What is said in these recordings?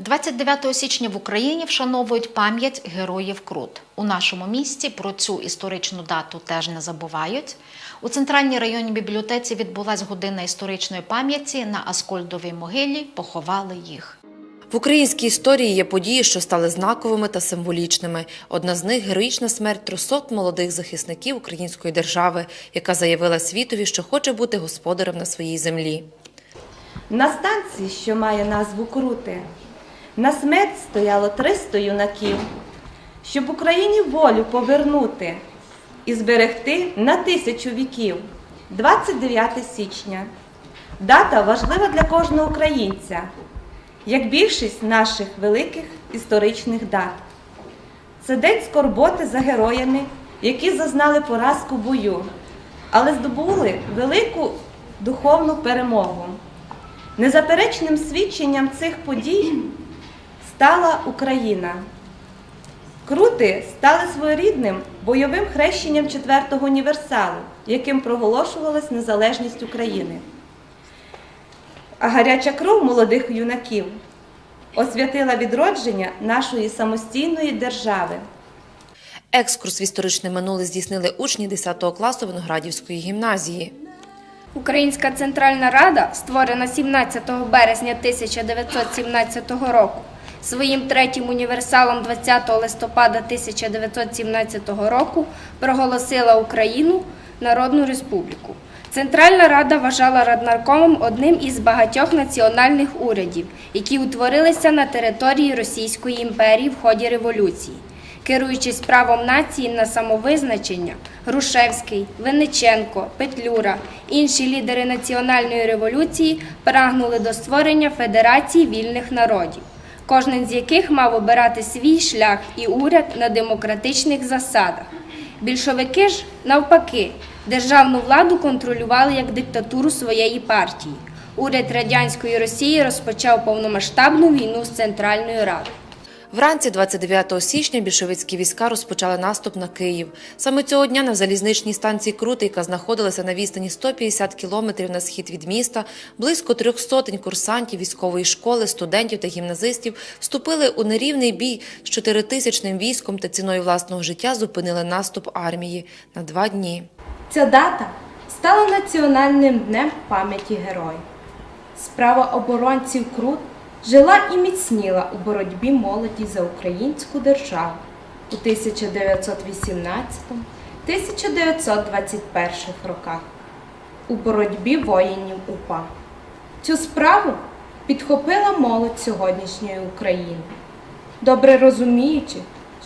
29 січня в Україні вшановують пам'ять героїв Крут. У нашому місті про цю історичну дату теж не забувають. У центральній районній бібліотеці відбулась година історичної пам'яті. На Аскольдовій могилі поховали їх. В українській історії є події, що стали знаковими та символічними. Одна з них героїчна смерть 300 молодих захисників української держави, яка заявила світові, що хоче бути господарем на своїй землі. На станції, що має назву Крути, на смерть стояло 300 юнаків, щоб Україні волю повернути і зберегти на тисячу віків. 29 січня. Дата важлива для кожного українця, як більшість наших великих історичних дат. Це день скорботи за героями, які зазнали поразку бою, але здобули велику духовну перемогу. Незаперечним свідченням цих подій стала Україна. Крути стали своєрідним бойовим хрещенням четвертого універсалу, яким проголошувалась незалежність України. А гаряча кров молодих юнаків освятила відродження нашої самостійної держави. Екскурс в історичне минуле здійснили учні 10 класу Виноградівської гімназії. Українська Центральна Рада, створена 17 березня 1917 року, своїм третім універсалом 20 листопада 1917 року проголосила Україну Народну Республіку. Центральна Рада вважала раднаркомом одним із багатьох національних урядів, які утворилися на території Російської імперії в ході революції. Керуючись правом нації на самовизначення, Грушевський, Винниченко, Петлюра, інші лідери національної революції прагнули до створення Федерації вільних народів, кожен з яких мав обирати свій шлях і уряд на демократичних засадах. Більшовики ж, навпаки, державну владу контролювали як диктатуру своєї партії. Уряд радянської Росії розпочав повномасштабну війну з Центральною Радою. Вранці 29 січня більшовицькі війська розпочали наступ на Київ. Саме цього дня на залізничній станції Крути, яка знаходилася на відстані 150 кілометрів на схід від міста, близько трьох сотень курсантів військової школи, студентів та гімназистів вступили у нерівний бій з чотиритисячним військом та ціною власного життя зупинили наступ армії на два дні. Ця дата стала національним днем пам'яті героїв. Справа оборонців Крут жила і міцніла у боротьбі молоді за українську державу у 1918-1921 роках у боротьбі воїнів УПА. Цю справу підхопила молодь сьогоднішньої України, добре розуміючи,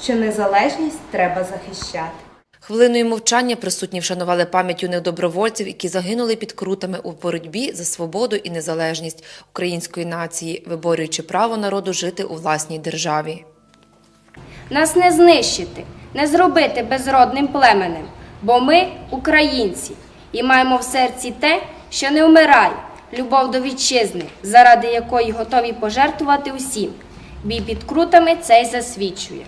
що незалежність треба захищати. Хвилиною мовчання присутні вшанували пам'ять юних добровольців, які загинули під крутами у боротьбі за свободу і незалежність української нації, виборюючи право народу жити у власній державі. Нас не знищити, не зробити безродним племенем, бо ми українці і маємо в серці те, що не вмирає, любов до вітчизни, заради якої готові пожертвувати усім. Бій під крутами це й засвідчує.